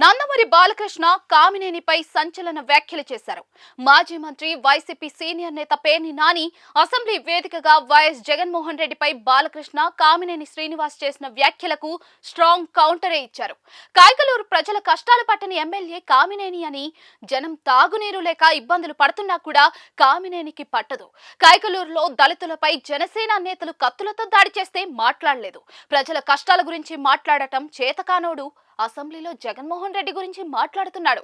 నందమూరి బాలకృష్ణ కామినేనిపై సంచలన వ్యాఖ్యలు చేశారు. మాజీ మంత్రి వైసీపీ సీనియర్ నేత పేర్ని నాని అసెంబ్లీ వేదికగా వైఎస్ జగన్మోహన్ రెడ్డిపై బాలకృష్ణ కామినేని శ్రీనివాస్ చేసిన వ్యాఖ్యలకు స్ట్రాంగ్ కౌంటరే ఇచ్చారు. కాయకలూరు ప్రజల కష్టాలు పట్టని ఎమ్మెల్యే కామినేని అని జనం తాగునీరు లేక ఇబ్బందులు పడుతున్నా కూడా కామినేనికి పట్టదు. కాయకలూరులో దళితులపై జనసేన నేతలు కత్తులతో దాడి చేస్తే మాట్లాడలేదు. ప్రజల కష్టాల గురించి మాట్లాడటం చేతకానోడు అసెంబ్లీలో జగన్మోహన్ రెడ్డి గురించి మాట్లాడుతున్నాడు.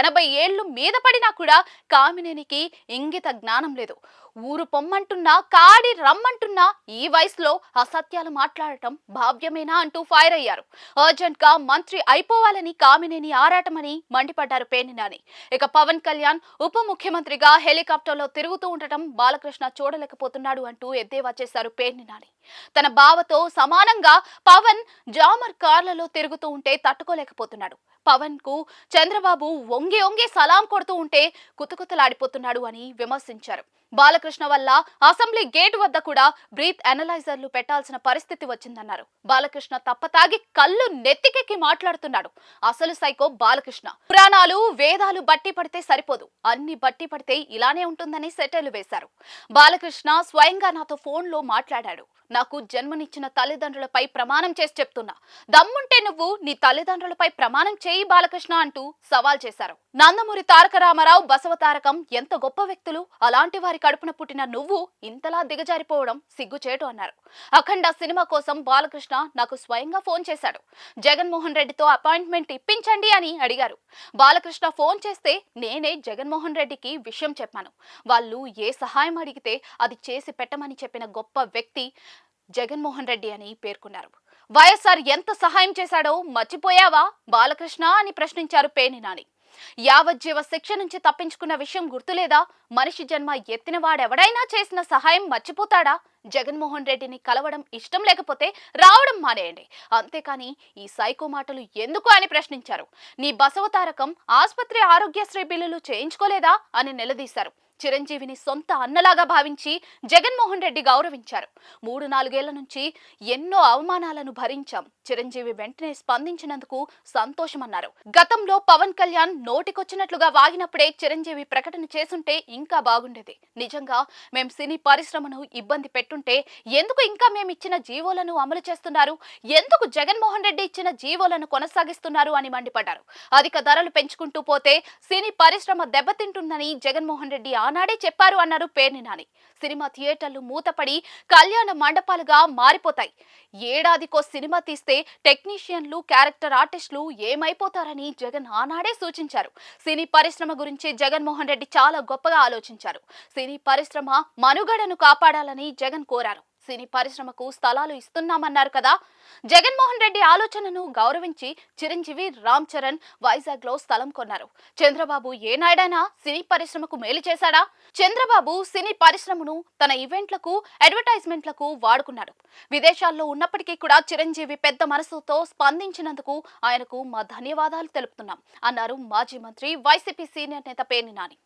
ఎనభై ఏళ్ళు మీద పడినా కూడా కామినేనికి ఇంగిత జ్ఞానం లేదు. ఊరు పొమ్మంటున్నా కాడి రమ్మంటున్నా ఈ వయసులో అసత్యాలు మాట్లాడటం భావ్యమేనా అంటూ ఫైర్ అయ్యారు. అర్జెంట్గా మంత్రి అయిపోవాలని కామినేని ఆరాటమని మండిపడ్డారు పేర్నినాని ఇక పవన్ కళ్యాణ్ ఉప ముఖ్యమంత్రిగా హెలికాప్టర్లో తిరుగుతూ ఉండటం బాలకృష్ణ చూడలేకపోతున్నాడు అంటూ ఎద్దేవా చేశారు పేర్నినాని తన బావతో సమానంగా పవన్ జామర్ కార్లలో తిరుగుతూ ఉంటే తట్టుకోలేకపోతున్నాడు. పవన్కు చంద్రబాబు వంగి ఒంగి సలాం కొడుతూ ఉంటే కుతకుతలాడిపోతున్నాడు అని విమర్శించారు. బాలకృష్ణ వల్ల అసెంబ్లీ గేట్ వద్ద కూడా బ్రీత్ అనలైజర్లు పెట్టాల్సిన పరిస్థితి వచ్చిందన్నారు. బాలకృష్ణ తప్పతాగి కళ్ళు నెత్తికెక్కి మాట్లాడుతున్నాడు. అసలు సైకో బాలకృష్ణ. పురాణాలు వేదాలు బట్టి పడితే సరిపోదు. అన్ని బట్టి పడితే ఇలానే ఉంటుందని సెటైలు వేశారు. బాలకృష్ణ స్వయంగా నాతో ఫోన్లో మాట్లాడాడు. నాకు జన్మనిచ్చిన తల్లిదండ్రులపై ప్రమాణం చేసి చెప్తున్నా. దమ్ముంటే నువ్వు నీ తల్లిదండ్రులపై ప్రమాణం చేయి. బాలకృష్ణ అంటూ సవాల్ చేశారు. నందమూరి తారక రామారావు బసవ తారకం ఎంత గొప్ప వ్యక్తులు? అలాంటి వారి కడుపున పుట్టిన నువ్వు ఇంతలా దిగజారిపోవడం సిగ్గుచేటు అన్నారు. అఖండ సినిమా కోసం బాలకృష్ణ నాకు స్వయంగా ఫోన్ చేశాడు. జగన్మోహన్ రెడ్డితో అపాయింట్మెంట్ ఇప్పించండి అని అడిగారు. బాలకృష్ణ ఫోన్ చేస్తే నేనే జగన్మోహన్ రెడ్డికి విషయం చెప్పాను. వాళ్ళు ఏ సహాయం అడిగితే అది చేసి పెట్టమని చెప్పిన గొప్ప వ్యక్తి జగన్మోహన్ రెడ్డి అని పేర్కొన్నారు. వైఎస్ఆర్ ఎంత సహాయం చేశాడో మర్చిపోయావా? బాలకృష్ణ అని ప్రశ్నించారు పేని నాని. యావజ్జీవ శిక్ష నుంచి తప్పించుకున్న విషయం గుర్తులేదా? మనిషి జన్మ ఎత్తిన వాడెవడైనా చేసిన సహాయం మర్చిపోతాడా? జగన్మోహన్ రెడ్డిని కలవడం ఇష్టం లేకపోతే రావడం మానేయండి. అంతేకాని ఈ సైకో మాటలు ఎందుకు అని ప్రశ్నించారు. నీ బసవతారకం ఆసుపత్రి ఆరోగ్యశ్రీ బిల్లులు చేయించుకోలేదా? అని నిలదీశారు. చిరంజీవిని సొంత అన్నలాగా భావించి జగన్మోహన్ రెడ్డి గౌరవించారు. మూడు నాలుగేళ్ళ నుంచి ఎన్నో అవమానాలను భరించాం. చిరంజీవి వెంటనే స్పందించినందుకు సంతోషమన్నారు. గతంలో పవన్ కళ్యాణ్ నోటికొచ్చినట్లుగా వాగినప్పుడే చిరంజీవి ప్రకటన చేసుంటే ఇంకా బాగుండేది. నిజంగా మేం సినీ పరిశ్రమను ఇబ్బంది పెట్టుంటే ఎందుకు ఇంకా మేము ఇచ్చిన జీవోలను అమలు చేస్తున్నారు? ఎందుకు జగన్మోహన్ రెడ్డి ఇచ్చిన జీవోలను కొనసాగిస్తున్నారు అని మండిపడ్డారు. అధిక ధరలు పెంచుకుంటూ పోతే సినీ పరిశ్రమ దెబ్బతింటుందని జగన్మోహన్ రెడ్డి ఆనాడే చెప్పారు అన్నారు పేర్ని నాని. సినిమా థియేటర్లు మూతపడి కళ్యాణ మండపాలుగా మారిపోతాయి. ఏడాదికో సినిమా తీస్తే టెక్నీషియన్లు క్యారెక్టర్ ఆర్టిస్టులు ఏమైపోతారని జగన్ ఆనాడే సూచించారు. సినీ పరిశ్రమ గురించి జగన్మోహన్ రెడ్డి చాలా గొప్పగా ఆలోచించారు. సినీ పరిశ్రమ మనుగడను కాపాడాలని జగన్ కోరారు. సినీ పరిశ్రమకు స్థలాలు ఇస్తున్నామన్నారు కదా. జగన్మోహన్ రెడ్డి ఆలోచనను గౌరవించి చిరంజీవి రామ్ చరణ్ వైజాగ్లో స్థలం కొన్నారు. చంద్రబాబు ఏనాడైనా సినీ పరిశ్రమకు మేలు చేశాడా? చంద్రబాబు సినీ పరిశ్రమను తన ఈవెంట్లకు అడ్వర్టైజ్మెంట్లకు వాడుకున్నాడు. విదేశాల్లో ఉన్నప్పటికీ కూడా చిరంజీవి పెద్ద మనసుతో స్పందించినందుకు ఆయనకు మా ధన్యవాదాలు తెలుపుతున్నాం అన్నారు మాజీ మంత్రి వైసీపీ సీనియర్ నేత పేర్ని నాని.